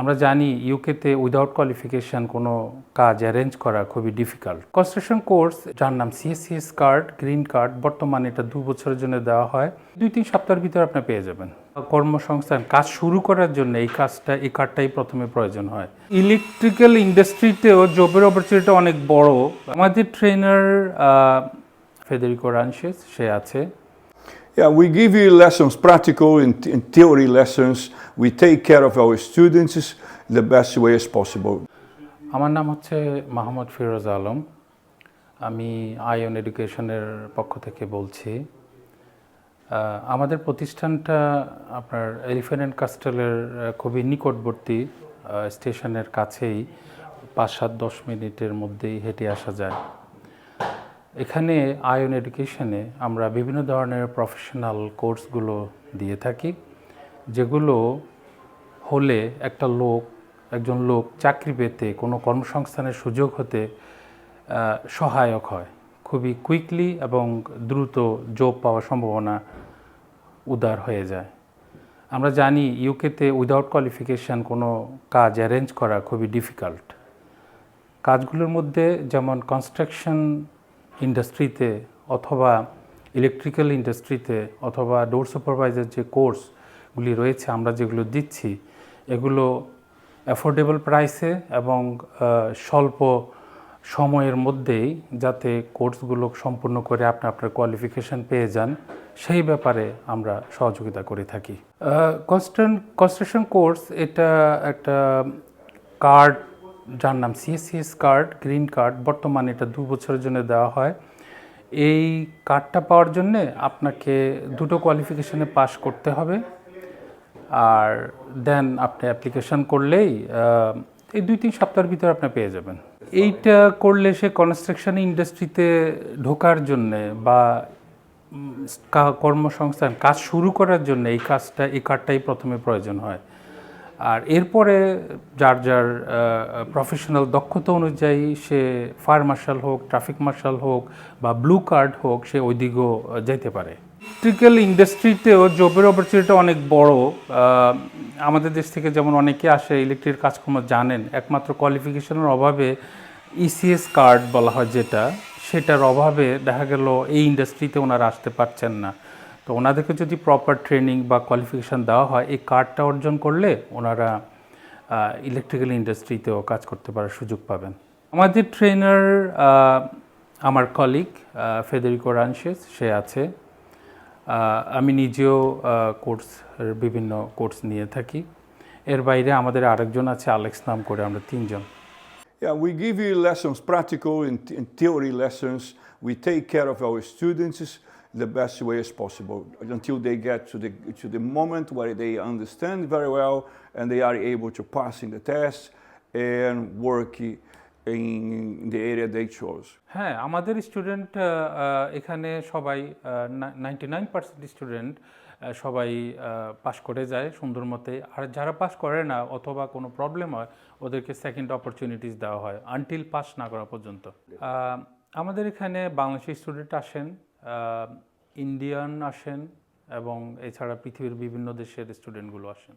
আমরা জানি ইউকেতে উইদাউট কোয়ালিফিকেশন কোনো কাজ অ্যারেঞ্জ করা খুবই ডিফিকাল্ট কনস্ট্রাকশন কোর্স যার নাম সিএসসিএস কার্ড গ্রিন কার্ড বর্তমানে এটা দু বছরের জন্য দেওয়া হয়। দুই তিন সপ্তাহের ভিতরে আপনি পেয়ে যাবেন। কর্মসংস্থান, কাজ শুরু করার জন্য এই কাজটা, এই কার্ডটাই প্রথমে প্রয়োজন হয়। ইলেকট্রিক্যাল ইন্ডাস্ট্রিতেও জবের অপরচুনিটি অনেক বড়। আমাদের ট্রেনার ফেদেরিকো রানশেস সে আছে। Yeah, we give you lessons, practical and, and theory lessons. We take care of our students the best way as possible. আমার নাম হচ্ছে মাহমুদ ফিরোজ আলম আমি আয়ন এডুকেশনের পক্ষ থেকে বলছি আমাদের প্রতিষ্ঠানটা আপনার এলিফেন্ট অ্যান্ড কাস্টেলের খুবই নিকটবর্তী স্টেশনের কাছেই পাঁচ সাত দশ মিনিটের মধ্যেই হেঁটে আসা যায় এখানে আয়ন এডুকেশনে আমরা বিভিন্ন ধরনের প্রফেশনাল কোর্সগুলো দিয়ে থাকি, যেগুলো হলে একটা লোক, একজন লোক চাকরি পেতে কোনো কর্মসংস্থানের সুযোগ হতে সহায়ক হয়। খুবই কুইকলি এবং দ্রুত জব পাওয়ার সম্ভাবনা উদার হয়ে যায়। আমরা জানি ইউকেতে উইদাউট কোয়ালিফিকেশান কোনো কাজ অ্যারেঞ্জ করা খুবই ডিফিকাল্ট কাজগুলোর মধ্যে যেমন কনস্ট্রাকশন ইন্ডাস্ট্রিতে অথবা ইলেকট্রিক্যাল ইন্ডাস্ট্রিতে অথবা ডোর সুপারভাইজার যে কোর্সগুলি রয়েছে, আমরা যেগুলো দিচ্ছি, এগুলো অ্যাফোর্ডেবল প্রাইসে এবং স্বল্প সময়ের মধ্যেই যাতে কোর্সগুলো সম্পূর্ণ করে আপনি, আপনার কোয়ালিফিকেশন পেয়ে যান, সেই ব্যাপারে আমরা সহযোগিতা করে থাকি। কনস্ট্রাকশন কোর্স এটা একটা কার্ড যার নাম সিএসসিএস কার্ড গ্রিন কার্ড বর্তমানে এটা দু বছরের জন্য দেওয়া হয়। এই কার্ডটা পাওয়ার জন্যে আপনাকে দুটো কোয়ালিফিকেশনে পাস করতে হবে। আর দেন আপনি অ্যাপ্লিকেশন করলেই এই দুই তিন সপ্তাহের ভিতরে আপনি পেয়ে যাবেন। এইটা করলে সে কনস্ট্রাকশন ইন্ডাস্ট্রিতে ঢোকার জন্যে বা কর্মসংস্থান, কাজ শুরু করার জন্য এই কাজটা, এই কার্ডটাই প্রথমে প্রয়োজন হয়। আর এরপরে যার যার প্রফেশনাল দক্ষতা অনুযায়ী সে ফায়ার মার্শাল হোক ট্রাফিক মার্শাল হোক বা ব্লু কার্ড হোক, সে ওই দিকেও যেতে পারে। ইলেকট্রিক্যাল ইন্ডাস্ট্রিতেও জবের অপরচুনিটি অনেক বড়। আমাদের দেশ থেকে যেমন অনেকে আসে ইলেকট্রিক কাজকর্ম জানেন, একমাত্র কোয়ালিফিকেশনের অভাবে ইসিএস কার্ড বলা হয় যেটা, সেটার অভাবে দেখা গেল এই ইন্ডাস্ট্রিতে ওনারা আসতে পারছেন না। তো ওনাদেরকে যদি প্রপার ট্রেনিং বা কোয়ালিফিকেশান দেওয়া হয় এই কার্ডটা অর্জন করলে ওনারা ইলেকট্রিক্যাল ইন্ডাস্ট্রিতেও কাজ করতে পারার সুযোগ পাবেন। আমাদের ট্রেনার আমার কলিগ ফেদেরিকো রানশেস সে আছে। আমি নিজেও কোর্স বিভিন্ন কোর্স নিয়ে থাকি। এর বাইরে আমাদের আরেকজন আছে আলেক্স নাম করে আমরা তিনজন। Yeah, we give you lessons, practical and, and theory lessons. We take care of our students the best way as possible until they get to the, to the moment where they understand very well and they are able to pass in the test and work in the area they chose. হ্যাঁ আমাদের student এখানে সবাই ninety nine percent student সবাই পাশ করে যায় সুন্দর মতে আর যারা পাস করে না অথবা কোনো প্রবলেম হয় ওদেরকে সেকেন্ড অপরচুনিটিস দেওয়া হয় আনটিল পাস না করা পর্যন্ত আহ, আমাদের এখানে বাংলাদেশি স্টুডেন্ট আসেন ইন্ডিয়ান আসেন এবং এছাড়া পৃথিবীর বিভিন্ন দেশের স্টুডেন্টগুলো আসেন।